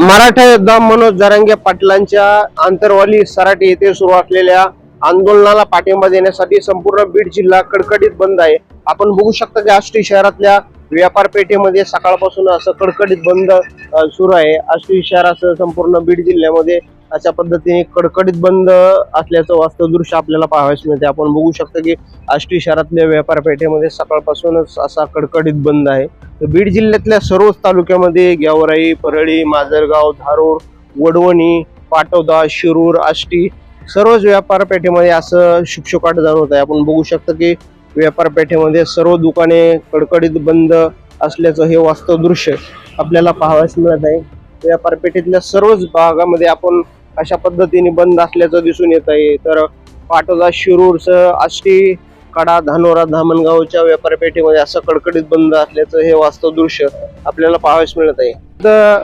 मराठा योद्धा मनोज जरांगे पाटलांच्या आंतरवाली सराटी येथे सुरू असलेल्या आंदोलनाला पाठिंबा देण्यासाठी संपूर्ण बीड जिल्हा कडकडीत बंद आहे. आपण बघू शकता की आष्टी शहरातल्या व्यापार पेठेमध्ये सकाळपासून असं कडकडीत बंद सुरू आहे. आष्टी शहरासह संपूर्ण बीड जिल्ह्यामध्ये अशा पद्धतीने कडकडीत बंद असल्याचं वास्तव दृश्य आपल्याला पाहावयास मिळते. आपण बघू शकतो की आष्टी शहरातल्या व्यापारपेठेमध्ये सकाळपासूनच असा कडकडीत बंद आहे. तर बीड जिल्ह्यातल्या सर्वच तालुक्यामध्ये ग्यावराई परळी माजरगाव धारूर वडवणी पाटोदा शिरूर आष्टी सर्वच व्यापारपेठेमध्ये असं शुकशुकाट जाणवत आहे. आपण बघू शकतो की व्यापारपेठेमध्ये सर्व दुकाने कडकडीत बंद असल्याचं हे वास्तव दृश्य आपल्याला पाहावयास मिळत आहे. व्यापारपेठेतल्या सर्वच भागामध्ये आपण अशा पद्धतीने बंद असल्याचं दिसून येत आहे. तर पाटोदा शिरूरसह आष्टी कडा धानोरा धामणगावच्या व्यापार पेठेमध्ये असं कडकडीत बंद असल्याचं हे वास्तव दृश्य आपल्याला पाहावयास मिळत आहे. तर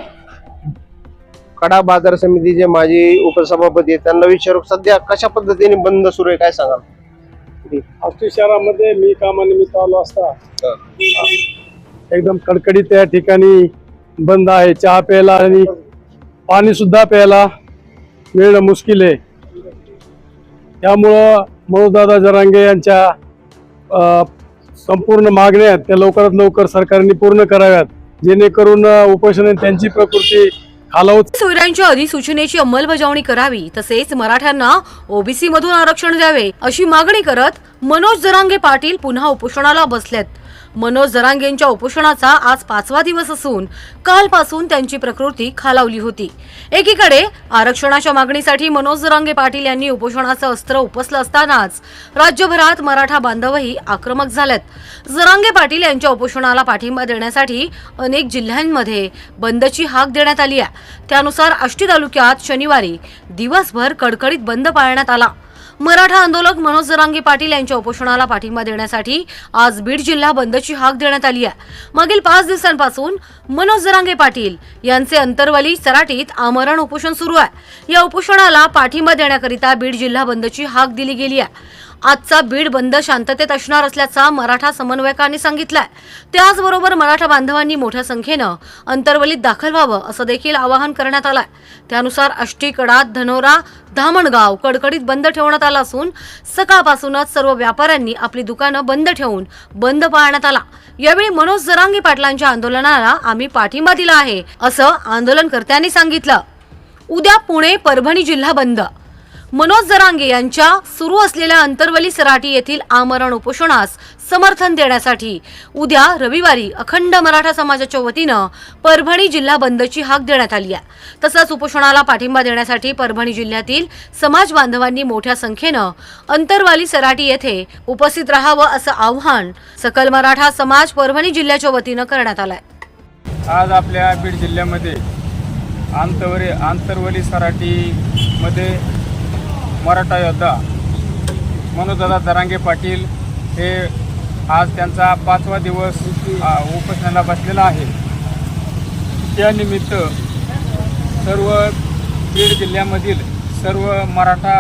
कडा बाजार समितीचे माजी उपसभापती आहेत. त्यांना विचारू सध्या कशा पद्धतीने बंद सुरू आहे काय सांगाल? आष्टी शहरामध्ये मी कामानिमित्त आलो असता. एकदम कडकडीत त्या ठिकाणी बंद आहे. चहा प्यायला आणि पाणी सुद्धा प्यायला मिळणं मुश्किल आहे. त्यामुळं मनोजदादा जरांगे यांच्या संपूर्ण मागण्या आहेत त्या लवकरात लवकर सरकारने पूर्ण कराव्यात. जेणेकरून उपोषण त्यांची प्रकृती सोयऱ्यांच्या अधिसूचनेची अंमलबजावणी करावी तसेच मराठ्यांना ओबीसी मधून आरक्षण द्यावे अशी मागणी करत मनोज जरांगे पाटील पुन्हा उपोषणाला बसलेत. मनोज जरांगेंच्या उपोषणाचा आज पाचवा दिवस असून कालपासून त्यांची प्रकृती खालावली होती. एकीकडे आरक्षणाच्या मागणीसाठी मनोज जरांगे पाटील यांनी उपोषणाचं अस्त्र उपसलं असतानाच राज्यभरात मराठा बांधवही आक्रमक झालेत. जरांगे पाटील यांच्या उपोषणाला पाठिंबा देण्यासाठी अनेक जिल्ह्यांमध्ये बंदची हाक देण्यात आली आहे. त्यानुसार आष्टी तालुक्यात शनिवारी दिवसभर कडकडीत बंद पाळण्यात आला. मराठा आंदोलक मनोज जरांगे पाटील यांच्या उपोषणाला पाठिंबा देण्यासाठी आज बीड जिल्हा बंदची हाक देण्यात आली आहे. मागील पाच दिवसांपासून मनोज जरांगे पाटील यांचे अंतरवली सराटीत आमरण उपोषण सुरू आहे. या उपोषणाला पाठिंबा देण्याकरिता बीड जिल्हा बंदची हाक दिली गेली आहे. आजचा बीड बंद शांततेत असणार असल्याचा मराठा समन्वयकांनी सांगितलंय. त्याचबरोबर मराठा बांधवांनी मोठ्या संख्येनं अंतर्वलीत दाखल व्हावं असं देखील आवाहन करण्यात आलंय. त्यानुसार आष्टी कडात धनोरा धामणगाव कडकडीत बंद ठेवण्यात आला असून सकाळपासूनच सर्व व्यापाऱ्यांनी आपली दुकानं बंद ठेवून बंद पाळण्यात आला. यावेळी मनोज जरांगी पाटलांच्या आंदोलनाला आम्ही पाठिंबा दिला आहे असं आंदोलनकर्त्यांनी सांगितलं. उद्या पुणे परभणी जिल्हा बंद. मनोज जरांगे यांच्या सुरू असलेल्या अंतरवली सराटी येथील आमरण उपोषणास समर्थन देण्यासाठी उद्या रविवारी अखंड मराठा समाजाच्या वतीनं परभणी जिल्हा बंदची हाक देण्यात आली आहे. तसंच उपोषणाला पाठिंबा देण्यासाठी परभणी जिल्ह्यातील समाज बांधवांनी मोठ्या संख्येनं अंतरवाली सराटी येथे उपस्थित राहावं असं आव्हान सकल मराठा समाज परभणी जिल्ह्याच्या वतीनं करण्यात आलंय. आज आपल्या बीड जिल्ह्यामध्ये आंतवरी आंतरवली सराटीमध्ये मराठा योद्धा मनोजदादा दरांगे पाटील हे आज त्यांचा पाचवा दिवस उपोषणाला बसलेला आहे. त्यानिमित्त सर्व बीड जिल्ह्यामधील सर्व मराठा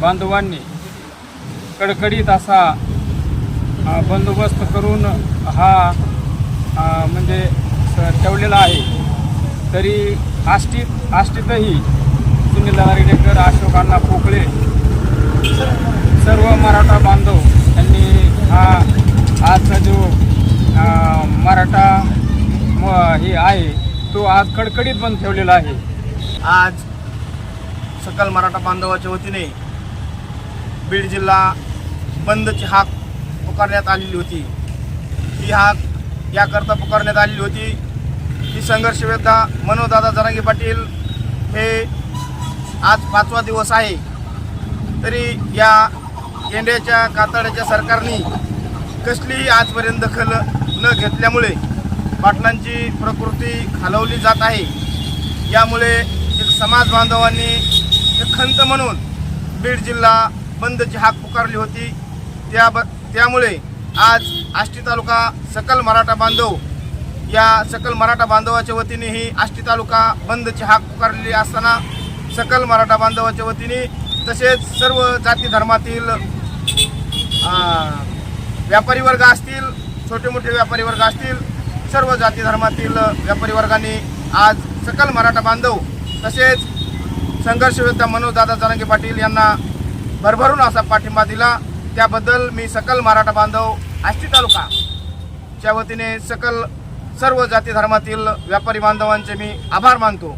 बांधवांनी कडकडीत असा बंदोबस्त करून हा म्हणजे स- ठेवलेला आहे. तरी आष्टीत आष्टीतही सुनील दादारेडेकर अशोक अण्णा पोकळे सर्व मराठा बांधव यांनी हा आजचा जो मराठा हे आहे तो आज कडकडीत बंद ठेवलेला आहे. आज सकल मराठा बांधवाच्या वतीने बीड जिल्हा बंदची हाक पुकारण्यात आलेली होती. ही हाक याकरता पुकारण्यात आलेली होती. ही संघर्ष मनोदादा जरांगी पाटील आज पाचवा दिवस आहे. तरी या गेंड्याच्या कातड्याच्या सरकारने कसलीही आजपर्यंत दखल न घेतल्यामुळे पाटलांची प्रकृती खालवली जात आहे. यामुळे एक समाज बांधवांनी एक खंत म्हणून बीड जिल्हा बंदची हाक पुकारली होती. त्या ब त्यामुळे आज आष्टी तालुका सकल मराठा बांधव या सकल मराठा बांधवाच्या वतीने ही आष्टी तालुका बंदची हाक पुकारलेली असताना सकल मराठा बांधवाच्या वतीने तसेच सर्व जाती धर्मातील व्यापारी वर्ग असतील छोटे मोठे व्यापारी वर्ग असतील सर्व जाती धर्मातील व्यापारी वर्गाने आज सकल मराठा बांधव तसेच संघर्ष मनोजदादा जरांगे पाटील यांना भरभरून असा पाठिंबा दिला. त्याबद्दल मी सकल मराठा बांधव आष्टी तालुका च्या वतीने सकल सर्व जाती धर्मातील व्यापारी बांधवांचे मी आभार मानतो.